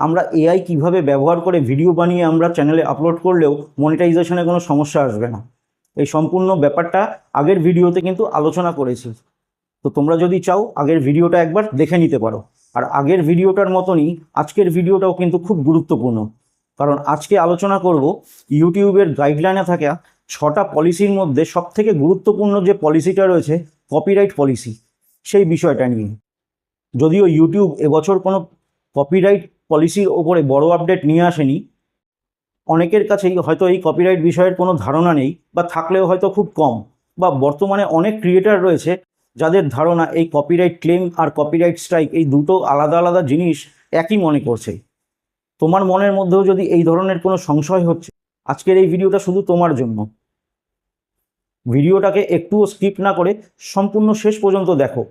আমরা এআই কীভাবে ব্যবহার করে ভিডিও বানিয়ে আমরা চ্যানেলে আপলোড করলেও মনিটাইজেশনে কোনো সমস্যা আসবে না। এই সম্পূর্ণ ব্যাপারটা আগের ভিডিওতে কিন্তু আলোচনা করেছি। তো তোমরা যদি চাও, আগের ভিডিওটা একবার দেখে নিতে পারো। আর আগের ভিডিওটার মতনই আজকের ভিডিওটাও কিন্তু খুব গুরুত্বপূর্ণ। কারণ আজকে আলোচনা করব ইউটিউবের গাইডলাইনে থাকা ছটা পলিসির মধ্যে সবথেকে গুরুত্বপূর্ণ যে পলিসিটা রয়েছে কপিরাইট পলিসি সেই বিষয়টা নিয়ে। যদিও ইউটিউব এবছর কোনো কপিরাইট পলিসির ওপরে বড় আপডেট নিয়ে আসেনি। অনেকের কাছেই হয়তো এই কপিরাইট বিষয়ের কোনো ধারণা নেই বা থাকলেও হয়তো খুব কম বা বর্তমানে অনেক ক্রিয়েটার রয়েছে যাদের ধারণা এই কপিরাইট ক্লেম আর কপিরাইট স্ট্রাইক এই দুটো আলাদা আলাদা জিনিস একই মনে করছে। তোমার মনের মধ্যেও যদি এই ধরনের কোনো সংশয় হচ্ছে, আজকের এই ভিডিওটা শুধু তোমার জন্য। ভিডিওটাকে একটুও স্কিপ না করে সম্পূর্ণ শেষ পর্যন্ত দেখো।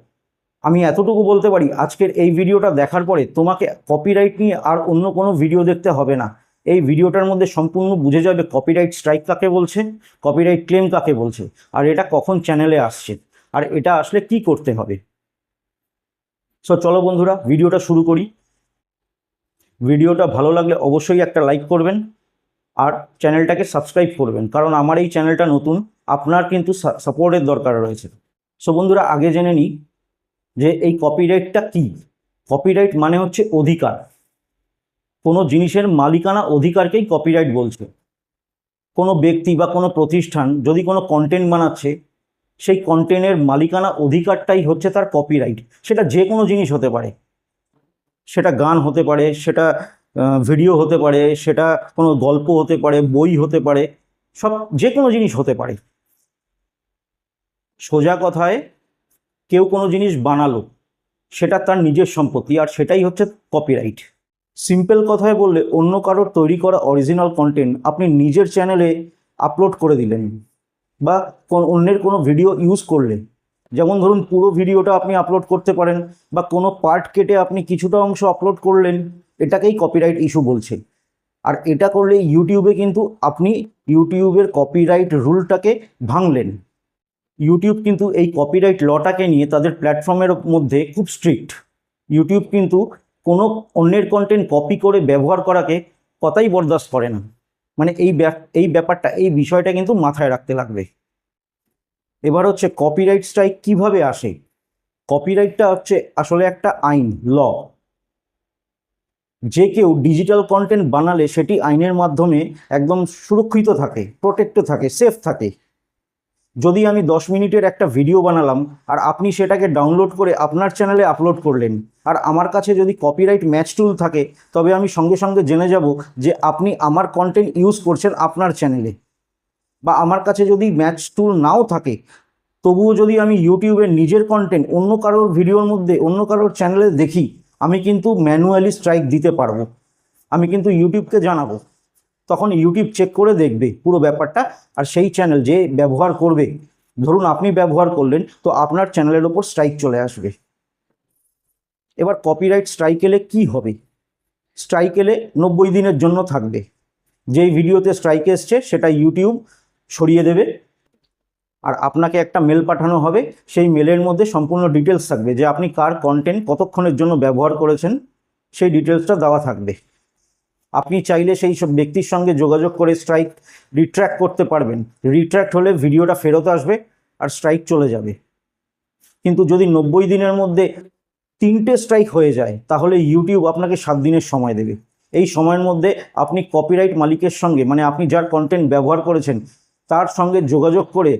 আমি এতটুকু বলতে পারি, আজকের এই ভিডিওটা দেখার পরে তোমাকে কপিরাইট নিয়ে আর অন্য কোনো ভিডিও দেখতে হবে না। এই ভিডিওটার মধ্যে সম্পূর্ণ বুঝে যাবে কপিরাইট স্ট্রাইক কাকে বলছে কপিরাইট ক্লেম কাকে বলছে, আর এটা কখন চ্যানেলে আসছে, আর এটা আসলে কি করতে হবে। সো চলো বন্ধুরা ভিডিওটা শুরু করি। ভিডিওটা ভালো লাগলে অবশ্যই একটা লাইক করবেন, আর চ্যানেলটাকে সাবস্ক্রাইব করবেন, কারণ আমার এই চ্যানেলটা নতুন, আপনার কিন্তু সাপোর্টের দরকার রয়েছে। সো বন্ধুরা, আগে জেনে নিই যে এই কপিরাইটটা কি? কপিরাইট মানে হচ্ছে অধিকার। কোনো জিনিসের মালিকানা অধিকারকেই কপিরাইট বলছে। কোনো ব্যক্তি বা কোনো প্রতিষ্ঠান যদি কোনো কন্টেন্ট বানাচ্ছে, সেই কন্টেন্টের মালিকানা অধিকারটাই হচ্ছে তার কপিরাইট সেটা যে কোনো জিনিস হতে পারে। সেটা গান হতে পারে, সেটা ভিডিও হতে পারে, সেটা কোনো গল্প হতে পারে, বই হতে পারে, সব যে কোনো জিনিস হতে পারে। সোজা কথায় কেউ কোনো জিনিস বানালো, সেটা তার নিজের সম্পত্তি আর সেটাই হচ্ছে কপিরাইট সিম্পল কথায় বললে অন্য কারোর তৈরি করা অরিজিনাল কন্টেন্ট আপনি নিজের চ্যানেলে আপলোড করে দিলেন বা অন্যের কোনো ভিডিও ইউজ করলেন। যেমন ধরুন পুরো ভিডিওটা আপনি আপলোড করতে পারেন বা কোনো পার্ট কেটে আপনি কিছুটা অংশ আপলোড করলেন, এটাকেই কপিরাইট ইস্যু বলছে। আর এটা করলে ইউটিউবে কিন্তু আপনি ইউটিউবের কপিরাইট রুলটাকে ভাঙলেন। ইউটিউব কিন্তু এই কপিরাইট লটাকে নিয়ে তাদের প্ল্যাটফর্মের মধ্যে খুব স্ট্রিক্ট ইউটিউব কিন্তু কোনো অন্যের কন্টেন্ট কপি করে ব্যবহার করাকে কথাই বরদাস্ত করে না। মানে এই এই ব্যাপারটা, এই বিষয়টা কিন্তু মাথায় রাখতে লাগবে। এবার হচ্ছে কপিরাইট স্ট্রাইক কীভাবে আসে? কপিরাইটটা হচ্ছে আসলে একটা আইন ল যে কেউ ডিজিটাল কন্টেন্ট বানালে সেটি আইনের মাধ্যমে একদম সুরক্ষিত থাকে প্রোটেক্টে থাকে সেফ থাকে। যদি আমি দশ মিনিটের একটা ভিডিও বানালাম, আর আপনি সেটাকে ডাউনলোড করে আপনার চ্যানেলে আপলোড করলেন, আর আমার কাছে যদি কপিরাইট ম্যাচ টুল থাকে, তবে আমি সঙ্গে সঙ্গে জেনে যাব যে আপনি আমার কন্টেন্ট ইউজ করছেন আপনার চ্যানেলে বা আমার কাছে যদি ম্যাচ টুল নাও থাকে, তবুও যদি আমি ইউটিউবের নিজের কন্টেন্ট অন্য কারোর ভিডিওর মধ্যে, অন্য কারোর চ্যানেলে দেখি, আমি কিন্তু ম্যানুয়ালি স্ট্রাইক দিতে পারব। আমি কিন্তু ইউটিউবকে জানাব। তখন ইউটিউব চেক করে দেখবে পুরো ব্যাপারটা আর সেই চ্যানেল যে ব্যবহার করবে। ধরুন আপনি ব্যবহার করলেন, তো আপনার চ্যানেলের ওপর স্ট্রাইক চলে আসবে। এবার কপিরাইট স্ট্রাইক এলে কী হবে? স্ট্রাইক এলে নব্বই দিনের জন্য থাকবে। যেই ভিডিওতে স্ট্রাইক এসছে, সেটা ইউটিউব সরিয়ে দেবে। আর আপনাকে একটা মেল পাঠানো হবে, সেই মেলের মধ্যে সম্পূর্ণ ডিটেলস থাকবে যে আপনি কার কন্টেন্ট কতক্ষণের জন্য ব্যবহার করেছেন, সেই ডিটেলসটা দেওয়া থাকবে। আপনি চাইলে সেই সব ব্যক্তির সঙ্গে যোগাযোগ করে স্ট্রাইক রিট্র্যাক্ট করতে পারবেন। রিট্র্যাক্ট হলে ভিডিওটা ফেরত আসবে আর স্ট্রাইক চলে যাবে। কিন্তু যদি নব্বই দিনের মধ্যে তিনটে স্ট্রাইক হয়ে যায়, তাহলে ইউটিউব আপনাকে সাত দিনের সময় দেবে। এই সময়ের মধ্যে আপনি কপিরাইট মালিকের সঙ্গে মানে আপনি যার কন্টেন্ট ব্যবহার করেছেন, তার সঙ্গে যোগাযোগ করে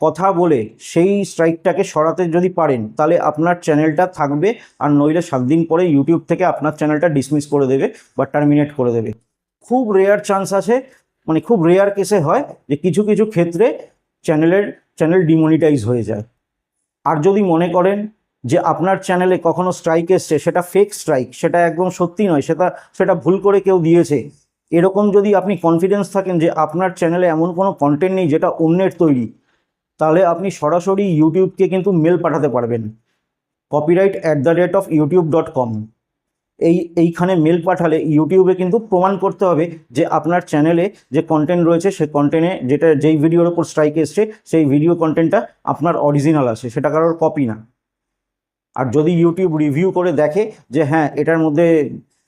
কথা বলে সেই স্ট্রাইকটাকে সরাতে যদি পারেন, তাহলে আপনার চ্যানেলটা থাকবে আর নইলে সাত দিন পরে ইউটিউব থেকে আপনার চ্যানেলটা ডিসমিস করে দেবে বা টার্মিনেট করে দেবে। খুব রেয়ার চান্স আছে মানে খুব রেয়ার কেসে হয় যে কিছু কিছু ক্ষেত্রে চ্যানেলের চ্যানেল ডিমনিটাইজ হয়ে যায়। আর যদি মনে করেন যে আপনার চ্যানেলে কখনো স্ট্রাইক এসছে, সেটা ফেক স্ট্রাইক সেটা একদম সত্যি নয়, সেটা সেটা ভুল করে কেউ দিয়েছে, এরকম যদি আপনি কনফিডেন্স থাকেন যে আপনার চ্যানেলে এমন কোনো কন্টেন্ট নেই যেটা অন্যের তৈরি তাহলে আপনি সরাসরি ইউটিউবকে কিন্তু মেল পাঠাতে পারবেন। Copyright at the rate of YouTube dot com এই, এইখানে মেল পাঠালে ইউটিউবে কিন্তু প্রমাণ করতে হবে যে আপনার চ্যানেলে যে কন্টেন্ট রয়েছে, সে কন্টেন্টে যেটা, যেই ভিডিওর ওপর স্ট্রাইক এসছে, সেই ভিডিও কন্টেন্টটা আপনার অরিজিনাল আছে, সেটা কারোর কপি না। আর যদি ইউটিউব রিভিউ করে দেখে যে হ্যাঁ এটার মধ্যে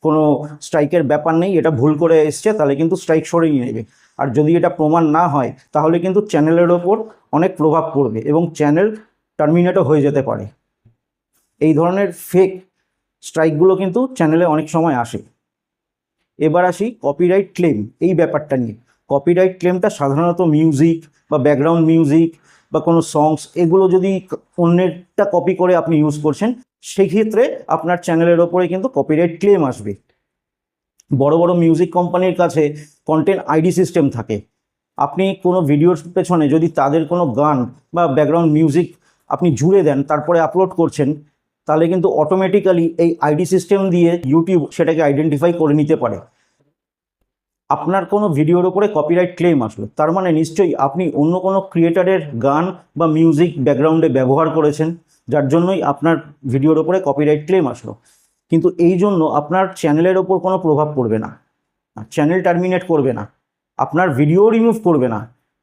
কোনো স্ট্রাইকের ব্যাপার নেই, এটা ভুল করে এসছে, তাহলে কিন্তু স্ট্রাইক সরিয়ে নেবে। আর যদি এটা প্রমাণ না হয়, তাহলে কিন্তু চ্যানেলের ওপর অনেক প্রভাব পড়বে এবং চ্যানেল টার্মিনেটও হয়ে যেতে পারে। এই ধরনের ফেক স্ট্রাইকগুলো কিন্তু চ্যানেলে অনেক সময় আসে। এবার আসি কপিরাইট ক্লেম এই ব্যাপারটা নিয়ে। কপিরাইট ক্লেমটা সাধারণত মিউজিক বা ব্যাকগ্রাউন্ড মিউজিক বা কোনো সংস এগুলো যদি অন্যেরটা কপি করে আপনি ইউজ করছেন, সেক্ষেত্রে আপনার চ্যানেলের ওপরে কিন্তু কপিরাইট ক্লেম আসবে। বড় বড় মিউজিক কোম্পানির কাছে কন্টেন্ট আইডি সিস্টেম থাকে। আপনি কোনো ভিডিওর পেছনে যদি তাদের কোনো গান বা ব্যাকগ্রাউন্ড মিউজিক আপনি জুড়ে দেন, তারপরে আপলোড করছেন, তাহলে কিন্তু অটোমেটিক্যালি এই আইডি সিস্টেম দিয়ে ইউটিউব সেটাকে আইডেন্টিফাই করে নিতে পারে। আপনার কোনো ভিডিওর ওপরে কপিরাইট ক্লেম আসলো, তার মানে নিশ্চয়ই আপনি অন্য কোনো ক্রিয়েটারের গান বা মিউজিক ব্যাকগ্রাউন্ডে ব্যবহার করেছেন, যার জন্যই আপনার ভিডিওর ওপরে কপিরাইট ক্লেম আসলো। কিন্তু এই জন্য আপনার চ্যানেলের ওপর কোনো প্রভাব পড়বে না চ্যানেল টার্মিনেট করবে না। আপনার ভিডিও রিমুভ করবে না।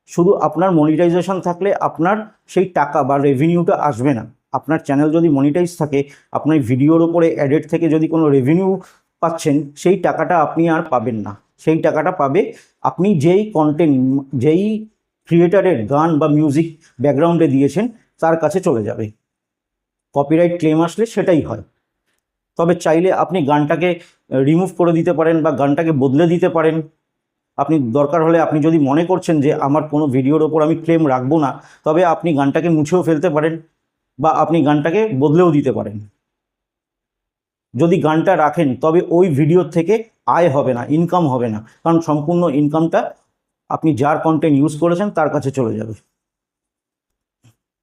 শুধু আপনার মনিটাইজেশন থাকলে আপনার সেই টাকা বা রেভিনিউটা আসবে না। আপনার চ্যানেল যদি মনিটাইজ থাকে আপনার ভিডিওর ওপরে অ্যাডেড থেকে যদি কোনো রেভিনিউ পাচ্ছেন, সেই টাকাটা আপনি আর পাবেন না। সেই টাকাটা পাবে আপনি যেই কন্টেন্ট যেই ক্রিয়েটারের গান বা মিউজিক ব্যাকগ্রাউন্ডে দিয়েছেন, তার কাছে চলে যাবে। কপিরাইট ক্লেম আসলে সেটাই হয়। তবে চাইলে আপনি গানটাকে রিমুভ করে দিতে পারেন বা গানটাকে বদলে দিতে পারেন। আপনি দরকার হলে আপনি যদি মনে করছেন যে আমার কোনো ভিডিওর ওপর আমি ক্লেম রাখব না, তবে আপনি গানটাকে মুছেও ফেলতে পারেন বা আপনি গানটাকে বদলেও দিতে পারেন। যদি গানটা রাখেন, তবে ওই ভিডিওর থেকে আয় হবে না ইনকাম হবে না, কারণ সম্পূর্ণ ইনকামটা আপনি যার কন্টেন্ট ইউজ করেছেন তার কাছে চলে যাবে।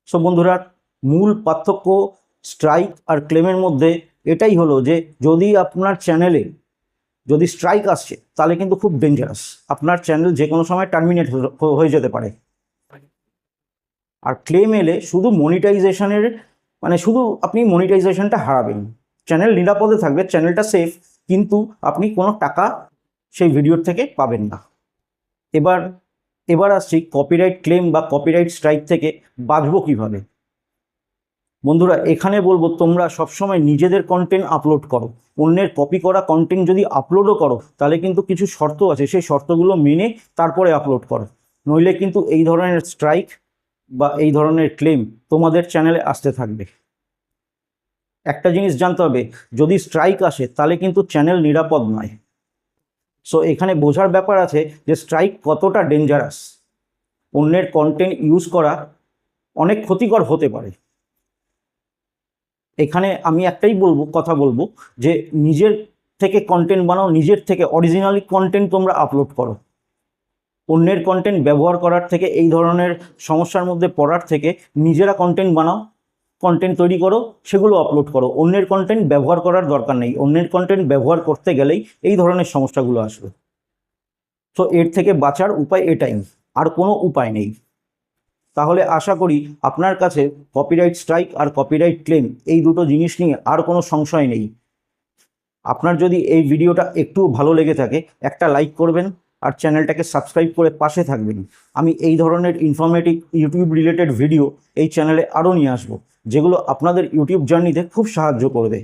সো বন্ধুরা, মূল পার্থক্য স্ট্রাইক আর ক্লেমের মধ্যে এটাই হলো যে যদি আপনার চ্যানেলে যদি স্ট্রাইক আসছে তাহলে কিন্তু খুব ডেঞ্জারাস আপনার চ্যানেল যে কোনো সময় টার্মিনেট হয়ে যেতে পারে। আর ক্লেম এলে শুধু মনিটাইজেশনের মানে শুধু আপনি মনিটাইজেশনটা হারাবেন। চ্যানেল নিরাপদে থাকবে চ্যানেলটা সেফ কিন্তু আপনি কোনো টাকা সেই ভিডিওর থেকে পাবেন না। এবার এবার আসছি কপিরাইট ক্লেম বা কপিরাইট স্ট্রাইক থেকে বাঁচবো কীভাবে? বন্ধুরা, এখানে বলব তোমরা সবসময় নিজেদের কন্টেন্ট আপলোড করো। অন্যের কপি করা কন্টেন্ট যদি আপলোডও করো, তাহলে কিন্তু কিছু শর্ত আছে। সেই শর্তগুলো মেনে তারপরে আপলোড করো। নইলে কিন্তু এই ধরনের স্ট্রাইক বা এই ধরনের ক্লেম তোমাদের চ্যানেলে আসতে থাকবে। একটা জিনিস জানতে হবে, যদি স্ট্রাইক আসে, তাহলে কিন্তু চ্যানেল নিরাপদ নয়। সো এখানে বোঝার ব্যাপার আছে যে স্ট্রাইক কতটা ডেঞ্জারাস অন্যের কন্টেন্ট ইউজ করা অনেক ক্ষতিকর হতে পারে। এখানে আমি একটাই বলব, কথা বলব যে নিজের থেকে কন্টেন্ট বানাও, নিজের থেকে অরিজিনালি কন্টেন্ট তোমরা আপলোড করো। অন্যের কন্টেন্ট ব্যবহার করার থেকে, এই ধরনের সমস্যার মধ্যে পড়ার থেকে নিজেরা কন্টেন্ট বানাও কন্টেন্ট তৈরি করো, সেগুলো আপলোড করো। অন্যের কন্টেন্ট ব্যবহার করার দরকার নেই। অন্যের কন্টেন্ট ব্যবহার করতে গেলেই এই ধরনের সমস্যাগুলো আসবে। তো এর থেকে বাঁচার উপায় এটাই। আর কোনো উপায় নেই। তাহলে আশা করি আপনার কাছে কপিরাইট স্ট্রাইক আর কপিরাইট ক্লেম এই দুটো জিনিস নিয়ে আর কোনো সংশয় নেই। আপনার যদি এই ভিডিওটা একটু ভালো লেগে থাকে, একটা লাইক করবেন আর চ্যানেলটাকে সাবস্ক্রাইব করে পাশে থাকবেন। আমি এই ধরনের ইনফরমেটিভ ইউটিউব রিলেটেড ভিডিও এই চ্যানেলে আরও নিয়ে আসব, যেগুলো আপনাদের ইউটিউব জার্নিতে খুব সাহায্য করবে।